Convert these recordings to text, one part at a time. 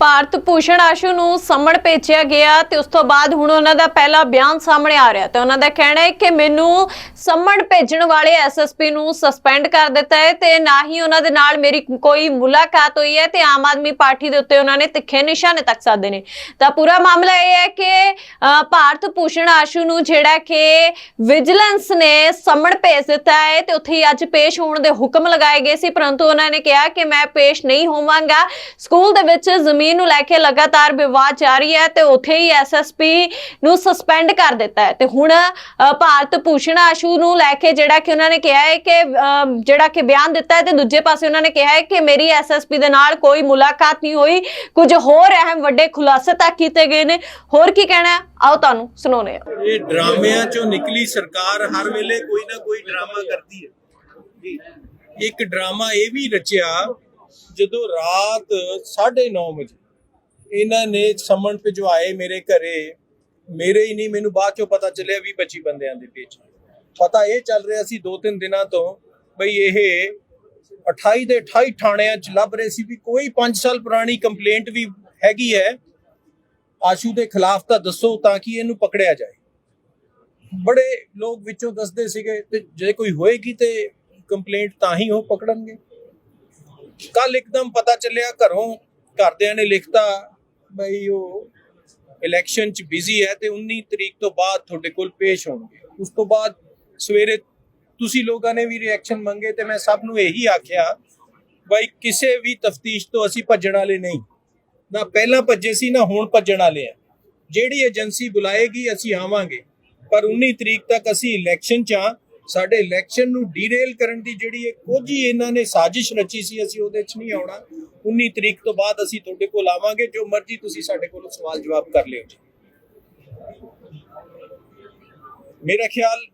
ਭਾਰਤ ਭੂਸ਼ਣ ਆਸ਼ੂ ਨੂੰ ਸਮਣ ਭੇਜਿਆ ਗਿਆ ਤੇ ਉਸ ਤੋਂ ਬਾਅਦ ਹੁਣ ਉਹਨਾਂ ਦਾ ਪਹਿਲਾ ਬਿਆਨ ਸਾਹਮਣੇ ਆ ਰਿਹਾ ਤੇ ਉਹਨਾਂ ਦਾ ਕਹਿਣਾ ਹੈ ਕਿ ਮੈਨੂੰ ਸੰਮਣ ਭੇਜਣ ਵਾਲੇ ਐਸਐਸਪੀ ਨੂੰ ਸਸਪੈਂਡ ਕਰ ਦਿੱਤਾ ਹੈ ਤੇ ਨਾ ਹੀ ਉਹਨਾਂ ਦੇ ਨਾਲ ਮੇਰੀ ਕੋਈ ਮੁਲਾਕਾਤ ਹੋਈ ਹੈ ਤੇ ਆਮ ਆਦਮੀ ਪਾਰਟੀ ਦੇ ਉੱਤੇ ਉਹਨਾਂ ਨੇ ਤਿੱਖੇ ਨਿਸ਼ਾਨੇ ਤੱਕ ਸਾਧੇ ਨੇ ਤਾਂ ਪੂਰਾ ਮਾਮਲਾ ਇਹ ਹੈ ਕਿ ਭਾਰਤ ਭੂਸ਼ਣ ਆਸ਼ੂ ਨੂੰ ਜਿਹੜਾ ਕਿ ਵਿਜੀਲੈਂਸ ਨੇ ਸਮਣ ਭੇਜ ਦਿੱਤਾ ਹੈ ਤੇ ਉੱਥੇ ਹੀ ਅੱਜ ਪੇਸ਼ ਹੋਣ ਦੇ ਹੁਕਮ ਲਗਾਏ ਗਏ ਸੀ, ਪਰੰਤੂ ਉਹਨਾਂ ਨੇ ਕਿਹਾ ਕਿ ਮੈਂ ਪੇਸ਼ ਨਹੀਂ ਹੋਵਾਂਗਾ। ਸਕੂਲ ਦੇ ਵਿੱਚ ਜ਼ਮੀਨ ਨੂੰ ਲੈ ਕੇ ਲਗਾਤਾਰ ਵਿਵਾਦ ਜਾਰੀ ਹੈ ਤੇ ਉੱਥੇ ਹੀ ਐਸਐਸਪੀ ਨੂੰ ਸਸਪੈਂਡ ਕਰ ਦਿੱਤਾ ਹੈ। ਤੇ ਹੁਣ ਭਾਰਤ ਭੂਸ਼ਣ ਆਸ਼ੂ ਨੂੰ ਲੈ ਕੇ ਜਿਹੜਾ ਕਿ ਉਹਨਾਂ ਨੇ ਕਿਹਾ ਹੈ ਕਿ ਜਿਹੜਾ ਕਿ ਬਿਆਨ ਦਿੱਤਾ ਹੈ ਤੇ ਦੂਜੇ ਪਾਸੇ ਉਹਨਾਂ ਨੇ ਕਿਹਾ ਹੈ ਕਿ ਮੇਰੀ ਐਸਐਸਪੀ ਦੇ ਨਾਲ ਕੋਈ ਮੁਲਾਕਾਤ ਨਹੀਂ ਹੋਈ। ਕੁਝ ਹੋਰ ਅਹਿਮ ਵੱਡੇ ਖੁਲਾਸੇ ਤੱਕ ਕੀਤੇ ਗਏ ਨੇ। ਹੋਰ ਕੀ ਕਹਿਣਾ ਆਓ ਤੁਹਾਨੂੰ ਸੁਣਾਉਂਦੇ ਹਾਂ। ਇਹ ਡਰਾਮਿਆਂ ਚੋਂ ਨਿਕਲੀ ਸਰਕਾਰ ਹਰ ਵੇਲੇ ਕੋਈ ਨਾ ਕੋਈ ਡਰਾਮਾ ਕਰਦੀ ਹੈ। ਇੱਕ ਡਰਾਮਾ ਇਹ ਵੀ ਰਚਿਆ ਜਦੋਂ ਰਾਤ 9:30 ਵਜੇ ਇਹਨਾਂ ਨੇ ਸਮਨ ਭਿਜਵਾਏ ਮੇਰੇ ਘਰੇ, ਮੇਰੇ ਹੀ ਨਹੀਂ, ਮੈਨੂੰ ਬਾਅਦ ਚੋਂ ਪਤਾ ਚੱਲਿਆ ਵੀ 25 ਬੰਦਿਆਂ ਦੇ ਵਿੱਚ। ਪਤਾ ਇਹ ਚੱਲ ਰਿਹਾ ਸੀ ਦੋ ਤਿੰਨ ਦਿਨਾਂ ਤੋਂ ਬਈ ਇਹ 28 ਦੇ 28 ਥਾਣਿਆਂ 'ਚ ਲੱਭ ਰਹੇ ਸੀ ਵੀ ਕੋਈ 5 ਸਾਲ ਪੁਰਾਣੀ ਕੰਪਲੇਂਟ ਵੀ ਹੈਗੀ ਹੈ। ਆਸ਼ੂ ਦੇ ਖਿਲਾਫ ਤਾਂ ਦੱਸੋ ਤਾਂ ਕਿ ਇਹਨੂੰ ਪਕੜਿਆ ਜਾਏ। ਬੜੇ ਲੋਕ ਵਿੱਚੋਂ ਦੱਸਦੇ ਸੀਗੇ ਤੇ ਜੇ ਕੋਈ ਹੋਏਗੀ ਤੇ ਕੰਪਲੇਂਟ ਤਾਂ ਹੀ ਉਹ ਪਕੜਨਗੇ। ਕੱਲ ਇੱਕਦਮ ਪਤਾ ਚੱਲਿਆ ਘਰੋਂ ਘਰਦਿਆਂ ਨੇ ਲਿਖਤਾ ਬਈ ਉਹ ਇਲੈਕਸ਼ਨ ਚ ਬਿਜ਼ੀ ਹੈ ਤੇ 19 ਤਰੀਕ ਤੋਂ ਬਾਅਦ ਤੁਹਾਡੇ ਕੋਲ ਪੇਸ਼ ਹੋਣਗੇ। ਉਸ ਤੋਂ ਬਾਅਦ ਸਵੇਰੇ ਤੁਸੀਂ ਲੋਕਾਂ ਨੇ ਵੀ ਰਿਐਕਸ਼ਨ ਮੰਗੇ ਤੇ ਮੈਂ ਸਭ ਨੂੰ ਇਹੀ ਆਖਿਆ, ਬਈ ਕਿਸੇ ਵੀ ਤਫਤੀਸ਼ ਤੋਂ ਅਸੀਂ ਭੱਜਣ ਵਾਲੇ ਨਹੀਂ। ਨਾ ਪਹਿਲਾਂ ਭੱਜੇ ਸੀ, ਨਾ ਹੁਣ ਭੱਜਣ ਵਾਲੇ ਆ। ਜਿਹੜੀ ਏਜੰਸੀ ਬੁਲਾਏਗੀ, ਅਸੀਂ ਆਵਾਂਗੇ। ਪਰ 19 ਤਰੀਕ ਤੱਕ ਅਸੀਂ ਇਲੈਕਸ਼ਨ ਚ ਆ ਸਾਡੇ ਇਲੈਕਸ਼ਨ ਨੂੰ ਡੀਰੇਲ ਕਰਨ ਦੀ ਜਿਹੜੀ ਇਹ ਕੋਝੀ ਇਹਨਾਂ ਨੇ, ਸਾਜ਼ਿਸ਼ ਰਚੀ ਸੀ, ਅਸੀਂ ਉਹਦੇ ਚ ਨਹੀਂ ਆਉਣਾ। 19 ਤਰੀਕ ਤੋਂ ਬਾਅਦ ਅਸੀਂ ਤੁਹਾਡੇ ਕੋਲ ਆਵਾਂਗੇ, ਜੋ ਮਰਜ਼ੀ ਤੁਸੀਂ ਸਾਡੇ ਕੋਲੋਂ ਸਵਾਲ ਜਵਾਬ ਕਰ ਲਿਓ ਜੀ। ਮੇਰਾ ਖਿਆਲ,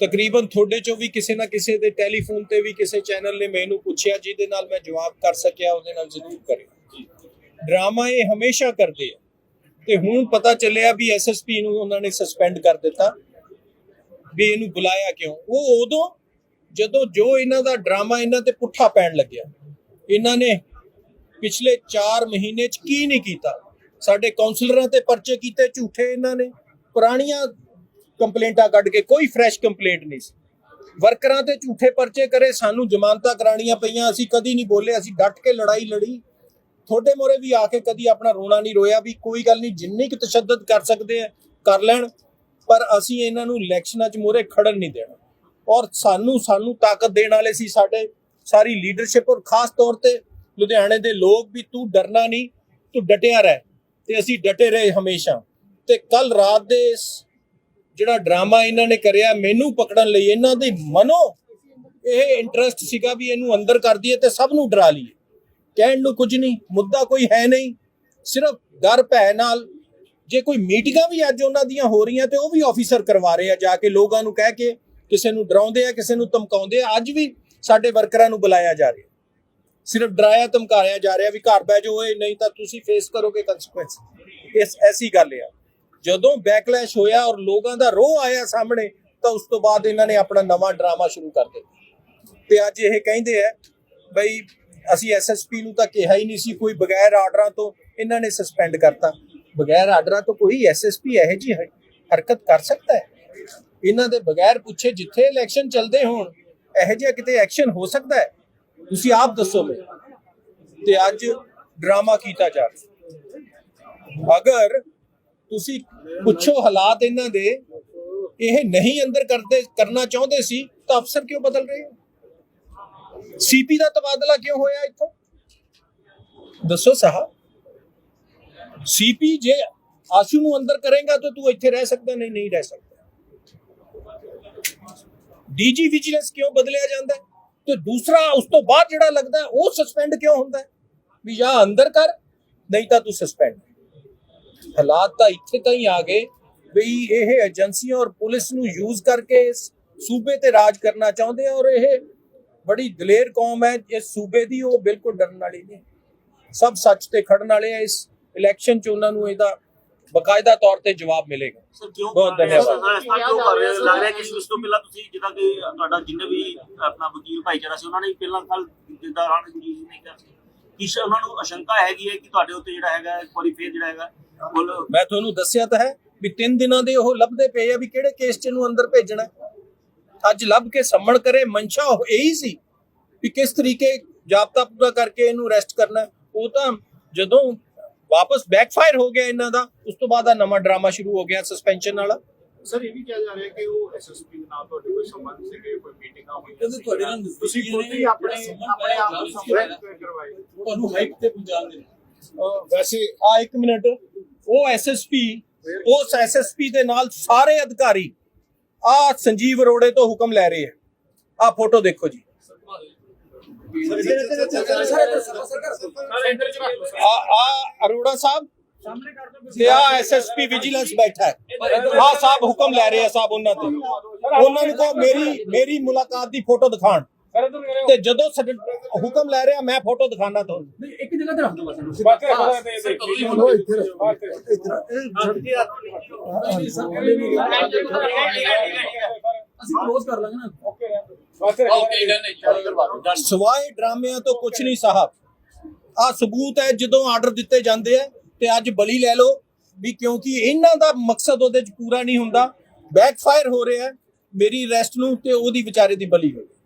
ਤਕਰੀਬਨ ਤੁਹਾਡੇ ਚੋਂ ਵੀ ਕਿਸੇ ਨਾ ਕਿਸੇ ਦੇ ਟੈਲੀਫੋਨ ਤੇ ਵੀ ਕਿਸੇ ਚੈਨਲ ਨੇ ਮੈਨੂੰ ਪੁੱਛਿਆ, ਜਿਹਦੇ ਨਾਲ ਮੈਂ ਜਵਾਬ ਕਰ ਸਕਿਆ, ਉਹਦੇ ਨਾਲ ਜ਼ਰੂਰ ਕਰਿਓ। ਡਰਾਮਾ ਇਹ ਹਮੇਸ਼ਾ ਕਰਦੇ ਆ। ਤੇ ਹੁਣ ਪਤਾ ਚੱਲਿਆ ਵੀ ਐਸਐਸਪੀ ਨੂੰ ਉਹਨਾਂ ਨੇ ਸਸਪੈਂਡ ਕਰ ਦਿੱਤਾ, ਵੀ ਇਹਨੂੰ ਬੁਲਾਇਆ ਕਿਉਂ? ਉਹ ਉਦੋਂ ਜਦੋਂ ਜੋ ਇਹਨਾਂ ਦਾ ਡਰਾਮਾ ਇਹਨਾਂ ਤੇ ਪੁੱਠਾ ਪੈਣ ਲੱਗਿਆ, ਇਹਨਾਂ ਨੇ ਪਿਛਲੇ 4 ਮਹੀਨੇ ਚ ਕੀ ਨਹੀਂ ਕੀਤਾ? ਸਾਡੇ ਕਾਉਂਸਲਰਾਂ ਤੇ ਪਰਚੇ ਕੀਤੇ, ਝੂਠੇ ਇਹਨਾਂ ਨੇ। ਪੁਰਾਣੀਆਂ ਕੰਪਲੇਂਟਾਂ ਕੱਢ ਕੇ ਕੋਈ ਫਰੈਸ਼ ਕੰਪਲੇਂਟ ਨਹੀਂ ਸੀ। ਵਰਕਰਾਂ ਤੇ ਝੂਠੇ ਪਰਚੇ ਕਰੇ, ਸਾਨੂੰ ਜ਼ਮਾਨਤਾਂ ਕਰਾਣੀਆਂ ਪਈਆਂ, ਅਸੀਂ ਕਦੀ ਨਹੀਂ ਬੋਲੇ ਅਸੀਂ ਡਟ ਕੇ ਲੜਾਈ ਲੜੀ। ਤੁਹਾਡੇ ਮੋਰੇ ਵੀ ਆ ਕੇ ਕਦੀ ਆਪਣਾ ਰੋਣਾ ਨਹੀਂ ਰੋਇਆ ਵੀ ਕੋਈ ਗੱਲ ਨਹੀਂ, ਜਿੰਨੀ ਕੁ ਤਸ਼ੱਦਦ ਕਰ ਸਕਦੇ ਆ, ਕਰ ਲੈਣ, ਪਰ ਅਸੀਂ ਇਹਨਾਂ ਨੂੰ ਇਲੈਕਸ਼ਨਾਂ 'ਚ ਮੋਰੇ ਖੜਨ ਨਹੀਂ ਦੇਣਾ। ਔਰ ਸਾਨੂੰ ਸਾਨੂੰ ਤਾਕਤ ਦੇਣ ਵਾਲੇ ਸੀ ਸਾਡੇ, ਸਾਰੀ ਲੀਡਰਸ਼ਿਪ ਔਰ ਖਾਸ ਤੌਰ ਤੇ ਲੁਧਿਆਣੇ ਦੇ ਲੋਕ ਵੀ ਤੂੰ ਡਰਨਾ ਨਹੀਂ, ਤੂੰ ਡਟਿਆ ਰਹਿ ਤੇ ਅਸੀਂ ਡਟੇ ਰਹੇ ਹਮੇਸ਼ਾ। ਤੇ ਕੱਲ ਰਾਤ ਦੇ ਜਿਹੜਾ ਡਰਾਮਾ ਇਹਨਾਂ ਨੇ ਕਰਿਆ, ਮੈਨੂੰ ਪਕੜਨ ਲਈ ਇਹਨਾਂ ਦੇ ਮਨੋ ਇਹ ਇੰਟਰਸਟ ਸੀਗਾ ਵੀ ਇਹਨੂੰ ਅੰਦਰ ਕਰ ਦਈਏ ਤੇ ਸਭ ਨੂੰ ਡਰਾ ਲਈਏ। ਕਹਿਣ ਨੂੰ ਕੁਝ ਨਹੀਂ, ਮੁੱਦਾ ਕੋਈ ਹੈ ਨਹੀਂ। ਸਿਰਫ ਡਰ ਭੈ ਨਾਲ, ਜੇ ਕੋਈ ਮੀਟਿੰਗਾਂ ਵੀ ਅੱਜ ਉਹਨਾਂ ਦੀਆਂ ਹੋ ਰਹੀਆਂ ਤੇ ਉਹ ਵੀ ਆਫੀਸਰ ਕਰਵਾ ਰਹੇ ਆ ਜਾ ਕੇ ਲੋਕਾਂ ਨੂੰ ਕਹਿ ਕੇ, ਕਿਸੇ ਨੂੰ ਡਰਾਉਂਦੇ ਆ, ਕਿਸੇ ਨੂੰ ਧਮਕਾਉਂਦੇ ਆ, ਅੱਜ ਵੀ ਸਾਡੇ ਵਰਕਰਾਂ ਨੂੰ ਬੁਲਾਇਆ ਜਾ ਰਿਹਾ। ਸਿਰਫ ਡਰਾਇਆ ਧਮਕਾਇਆ ਜਾ ਰਿਹਾ ਵੀ ਘਰ ਬਹਿ ਜਾਓ ਓਏ ਨਹੀਂ ਤਾਂ ਤੁਸੀਂ ਫੇਸ ਕਰੋਗੇ ਕੰਸੀਕੁਐਂਸ ਇਸ ਐਸੀ ਗੱਲ ਆ। ਜਦੋਂ ਬੈਕਲੈਸ਼ ਹੋਇਆ ਔਰ ਲੋਕਾਂ ਦਾ ਰੋਹ ਆਇਆ ਸਾਹਮਣੇ, ਤਾਂ ਉਸ ਤੋਂ ਬਾਅਦ ਇਹਨਾਂ ਨੇ ਆਪਣਾ ਨਵਾਂ ਡਰਾਮਾ ਸ਼ੁਰੂ ਕਰ ਦਿੱਤਾ। ਤੇ ਅੱਜ ਇਹ ਕਹਿੰਦੇ ਆ, ਬਈ ਅਸੀਂ ਐਸਐਸਪੀ ਨੂੰ ਤਾਂ ਕਿਹਾ ਹੀ ਨਹੀਂ ਸੀ, ਕੋਈ ਬਗੈਰ ਆਰਡਰਾਂ ਤੋਂ ਇਹਨਾਂ ਨੇ ਸਸਪੈਂਡ ਕਰਤਾ। ਬਗੈਰ ਆਰਡਰਾਂ ਤੋਂ ਕੋਈ ਐਸਐਸਪੀ ਇਹੋ ਜੀ ਹਰਕਤ ਕਰ ਸਕਦਾ ਹੈ? ਇਹਨਾਂ ਦੇ ਬਗੈਰ ਪੁੱਛੇ ਜਿੱਥੇ ਇਲੈਕਸ਼ਨ ਚੱਲਦੇ ਹੋਣ, ਇਹੋ ਜਿਹਾ ਕਿਤੇ ਐਕਸ਼ਨ ਹੋ ਸਕਦਾ ਹੈ? ਤੁਸੀਂ ਆਪ ਦੱਸੋ ਮੈਂ ਤੇ ਅੱਜ ਡਰਾਮਾ ਕੀਤਾ ਜਾ ਰਿਹਾ। ਅਗਰ ਤੁਸੀਂ ਪੁੱਛੋ ਹਾਲਾਤ ਇਹਨਾਂ ਦੇ, ਇਹ ਨਹੀਂ ਅੰਦਰ ਕਰਦੇ, ਕਰਨਾ ਚਾਹੁੰਦੇ ਸੀ, ਤਾਂ ਅਫਸਰ ਕਿਉਂ ਬਦਲ ਰਹੇ ਹੋ? ਸੀਪੀ ਦਾ ਤਬਾਦਲਾ ਕਿਉਂ ਹੋਇਆ ਇੱਥੋਂ? ਦੱਸੋ ਸਾਹਬ ਸੀਪੀ ਜੇ ਆਸ਼ੂ ਨੂੰ ਅੰਦਰ ਕਰੇਗਾ ਤਾਂ ਤੂੰ ਇੱਥੇ ਰਹਿ ਸਕਦਾ, ਨਹੀਂ ਨਹੀਂ ਰਹਿ ਸਕਦਾ। ਡੀਜੀ ਵਿਜੀਲੈਂਸ ਕਿਉਂ ਬਦਲਿਆ ਜਾਂਦਾ ਹੈ? ਤੇ ਦੂਸਰਾ ਉਸ ਤੋਂ ਬਾਅਦ ਜਿਹੜਾ ਲੱਗਦਾ ਉਹ ਸਸਪੈਂਡ ਕਿਉਂ ਹੁੰਦਾ ਵੀ ਜਾਂ ਅੰਦਰ ਕਰ, ਨਹੀਂ ਤਾਂ ਤੂੰ ਸਸਪੈਂਡ ਹਾਲਾਤ ਤਾਂ ਇੱਥੇ ਤਾਂ ਹੀ ਆ ਗਏ ਵੀ ਇਹ ਏਜੰਸੀਆਂ ਔਰ ਪੁਲਿਸ ਨੂੰ ਯੂਜ਼ ਕਰਕੇ ਇਸ ਸੂਬੇ ਤੇ ਰਾਜ ਕਰਨਾ ਚਾਹੁੰਦੇ ਆ ਔਰ ਇਹ ਬੜੀ ਦਲੇਰ ਕੌਮ ਹੈ, ਇਸ ਸੂਬੇ ਦੀ, ਉਹ ਬਿਲਕੁਲ ਡਰਨ ਵਾਲੀ ਨਹੀਂ। ਸਭ ਸੱਚ ਤੇ ਖੜਨ ਵਾਲੇ ਆ ਇਸ ਇਲੈਕਸ਼ਨ ਚ ਉਹਨਾਂ ਨੂੰ ਇਹਦਾ ਬਕਾਇਦਾ ਤੌਰ ਤੇ ਜਵਾਬ ਮਿਲੇਗਾ ਸਰ ਕਿਉਂ ਬਹੁਤ? ਧੰਨਵਾਦ। ਸਰ, ਇਸ ਤਰ੍ਹਾਂ ਕਿਉਂ ਕਰ ਰਹੇ ਹੋ? ਲੱਗ ਰਿਹਾ ਕਿ ਇਸ ਤੋਂ ਪਹਿਲਾਂ ਤੁਸੀਂ ਜਿੱਦਾਂ ਕਿ ਤੁਹਾਡਾ ਜਿੰਨੇ ਵੀ ਆਪਣਾ ਵਕੀਲ ਭਾਈਚਾਰਾ ਸੀ ਉਹਨਾਂ ਨੇ ਪਹਿਲਾਂ ਕੱਲ ਜਿੱਦਾਂ ਰਾਣ ਜੀ ਨੇ ਕਿਹਾ ਸੀ ਕਿਸ ਉਹਨਾਂ ਨੂੰ ਅਸ਼ੰਕਾ ਹੈਗੀ ਹੈ ਕਿ ਤੁਹਾਡੇ ਉੱਤੇ ਜਿਹੜਾ ਹੈਗਾ ਇੱਕ ਵਾਰੀ ਫੇਰ ਜਿਹੜਾ ਹੈਗਾ ਉਹ ਮੈਂ ਤੁਹਾਨੂੰ ਦੱਸਿਆ ਤਾਂ ਹੈ ਵੀ ਤਿੰਨ ਦਿਨਾਂ ਦੇ ਉਹ ਲੱਭਦੇ ਪਏ ਆ ਵੀ ਕਿਹੜੇ ਕੇਸ 'ਚ ਇਹਨੂੰ ਅੰਦਰ ਭੇਜਣਾ। ਅੱਜ ਲੱਭ ਕੇ ਸੰਮਣ ਕਰੇ ਮਨਸ਼ਾ ਉਹ ਇਹੀ ਸੀ ਵੀ ਕਿਸ ਤਰੀਕੇ ਜਾਬਤਾ ਪੂਰਾ ਕਰਕੇ ਇਹਨੂੰ ਅਰੈਸਟ ਕਰਨਾ। ਉਹ ਤਾਂ ਜਦੋਂ ਵਾਪਸ ਬੈਕਫਾਇਰ ਹੋ ਗਿਆ ਇਹਨਾਂ ਦਾ। ਉਸ ਤੋਂ ਬਾਅਦ ਆ ਨਵਾਂ ਡਰਾਮਾ ਸ਼ੁਰੂ ਹੋ ਗਿਆ ਸਸਪੈਂਸ਼ਨ ਵਾਲਾ। ਸਰ ਇਹ ਵੀ ਕਿਹਾ ਜਾ ਰਿਹਾ ਕਿ ਉਹ ਐਸਐਸਪੀ ਦੇ ਨਾਲ ਤੁਹਾਡੇ ਕੋਈ ਸੰਬੰਧ ਸੀਗੇ ਕੋਈ ਮੀਟਿੰਗਾਂ ਹੋਈਆਂ ਕਹਿੰਦੇ ਤੁਹਾਡੇ ਨਾਲ ਸੀ। ਤੁਸੀਂ ਖੁਦ ਹੀ ਆਪਣੇ ਆਪਣੇ ਆਪ ਨੂੰ ਸੰਬੋਧਨ ਕਰਵਾਏ? ਤੁਹਾਨੂੰ ਹਾਈਪ ਤੇ ਪਹੁੰਚਾਉਣ ਦੇ ਅਹ ਵੈਸੇ ਆ ਇੱਕ ਮਿੰਟ। ਉਹ ਐਸਐਸਪੀ ਉਸ ਐਸਐਸਪੀ ਦੇ ਨਾਲ ਸਾਰੇ ਅਧਿਕਾਰੀ ਆ ਸੰਜੀਵ ਅਰੋੜੇ ਤੋਂ ਹੁਕਮ ਲੈ ਰਹੇ ਆ। ਆ ਫੋਟੋ ਦੇਖੋ ਜੀ। ਆ ਆ ਅਰੋੜਾ ਸਾਹਿਬ? ਤੇ ਆ ਐਸਐਸਪੀ ਵਿਜੀਲੈਂਸ ਬੈਠਾ ਹੈ। ਆ ਸਾਹਿਬ ਹੁਕਮ ਲੈ ਰਹੇ ਆ ਸਾਹਿਬ ਉਹਨਾਂ ਤੇ। ਉਹਨਾਂ ਨੂੰ ਕਹੋ ਮੇਰੀ ਮੇਰੀ ਮੁਲਾਕਾਤ ਦੀ ਫੋਟੋ ਦਿਖਾਣ ਤੇ ਜਦੋਂ ਹੁਕਮ ਲੈ ਰਿਹਾ ਮੈਂ ਫੋਟੋ ਦਿਖਾਣਾ ਤੁਹਾਨੂੰ। ਜਗ੍ਹਾ ਤੇ ਰੱਖ ਦੋ ਬਸ ਅਸੀਂ ਕਲੋਜ਼ ਕਰ ਲਾਂਗੇ ਨਾ। ਸਵਾਏ ਡਰਾਮਿਆਂ ਤੋਂ ਕੁਝ ਨਹੀਂ ਸਾਹਿਬ। ਆ ਸਬੂਤ ਹੈ ਜਦੋਂ ਆਰਡਰ ਦਿੱਤੇ ਜਾਂਦੇ ਆ ਤੇ ਅੱਜ ਬਲੀ ਲੈ ਲਓ ਵੀ ਕਿਉਂਕਿ ਇਹਨਾਂ ਦਾ ਮਕਸਦ ਉਹਦੇ ਚ ਪੂਰਾ ਨਹੀਂ ਹੁੰਦਾ। ਬੈਕਫਾਇਰ ਹੋ ਰਿਹਾ ਹੈ। ਮੇਰੀ ਅਰੈਸਟ ਨੂੰ ਤੇ ਉਹਦੀ ਵਿਚਾਰੇ ਦੀ ਬਲੀ ਹੋਈ